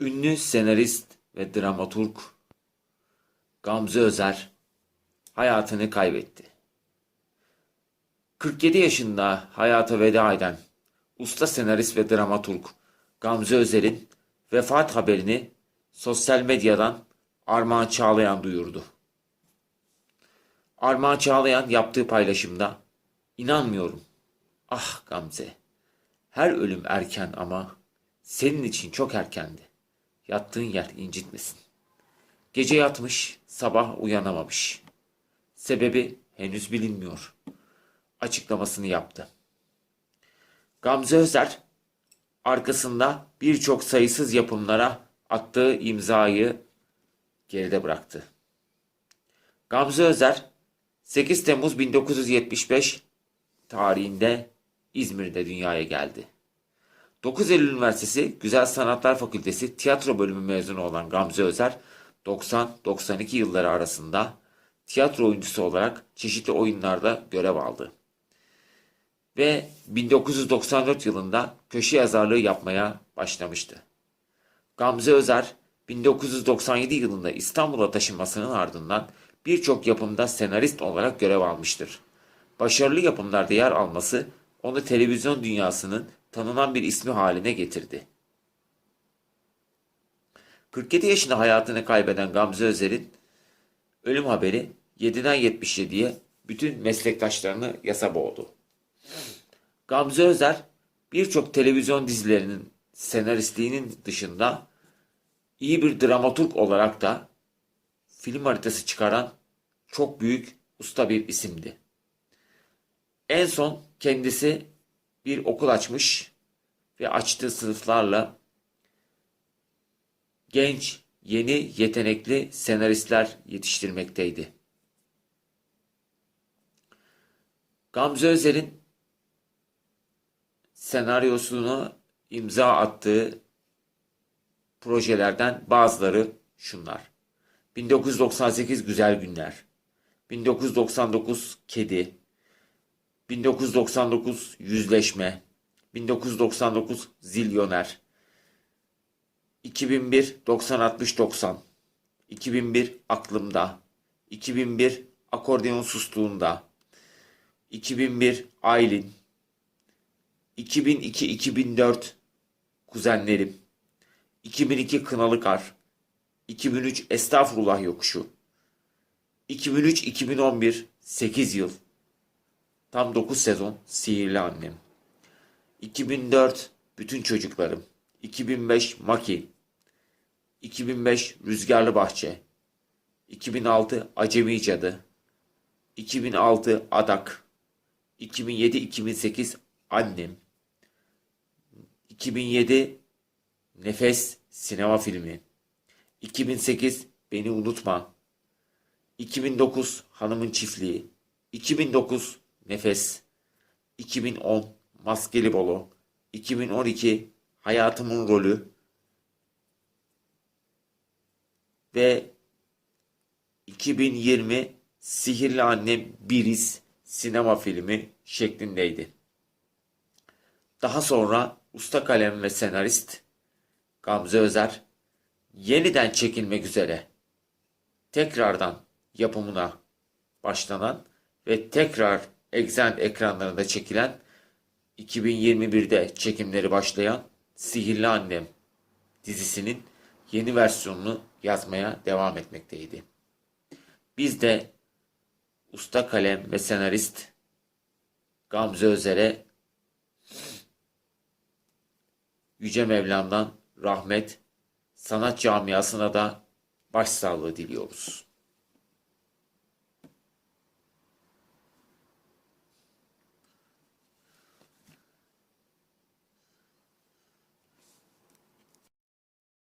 Ünlü senarist ve dramaturg Gamze Özer hayatını kaybetti. 47 yaşında hayata veda eden usta senarist ve dramaturg Gamze Özer'in vefat haberini sosyal medyadan Armağan Çağlayan duyurdu. Armağan Çağlayan yaptığı paylaşımda inanmıyorum. Ah Gamze. Her ölüm erken ama senin için çok erkendi. Yattığın yer incitmesin. Gece yatmış, sabah uyanamamış. Sebebi henüz bilinmiyor. Açıklamasını yaptı. Gamze Özer arkasında birçok sayısız yapımlara attığı imzayı geride bıraktı. Gamze Özer 8 Temmuz 1975 tarihinde İzmir'de dünyaya geldi. 9 Eylül Üniversitesi Güzel Sanatlar Fakültesi tiyatro bölümü mezunu olan Gamze Özer 90-92 yılları arasında tiyatro oyuncusu olarak çeşitli oyunlarda görev aldı. Ve 1994 yılında köşe yazarlığı yapmaya başlamıştı. Gamze Özer 1997 yılında İstanbul'a taşınmasının ardından birçok yapımda senarist olarak görev almıştır. Başarılı yapımlarda yer alması onu televizyon dünyasının tanınan bir ismi haline getirdi. 47 yaşında hayatını kaybeden Gamze Özer'in ölüm haberi 7'den 77'ye bütün meslektaşlarını yasa boğdu. Gamze Özer birçok televizyon dizilerinin senaristliğinin dışında iyi bir dramaturg olarak da film haritası çıkaran çok büyük usta bir isimdi. En son kendisi bir okul açmış ve açtığı sınıflarla genç, yeni, yetenekli senaristler yetiştirmekteydi. Gamze Özer'in senaryosunu imza attığı projelerden bazıları şunlar. 1998 Güzel Günler, 1999 Kedi, 1999 Yüzleşme, 1999 Zilyoner, 2001 90 60 90, 2001 Aklımda, 2001 Akordeon Sustuğunda, 2001 Aylin, 2002 2004 Kuzenlerim, 2002 Kınalı Kar, 2003 Estağfurullah Yokuşu, 2003-2011 8 yıl, tam 9 sezon Sihirli Annem, 2004 Bütün Çocuklarım, 2005 Maki, 2005 Rüzgarlı Bahçe, 2006 Acemi Cadı, 2006 Adak, 2007-2008 Annem, 2007 Nefes sinema filmi, 2008 Beni Unutma, 2009 Hanımın Çiftliği, 2009 Nefes, 2010 Maskeli Bolo, 2012 Hayatımın Rolü. Ve 2020 Sihirli Annem Biriz sinema filmi şeklindeydi. Daha sonra usta kalem ve senarist Gamze Özer yeniden çekilmek üzere tekrardan yapımına başlanan ve tekrar Exxen ekranlarında çekilen 2021'de çekimleri başlayan Sihirli Annem dizisinin yeni versiyonunu yazmaya devam etmekteydi. Biz de usta kalem ve senarist Gamze Özer'e Yüce Mevlam'dan rahmet, sanat camiasına da başsağlığı diliyoruz.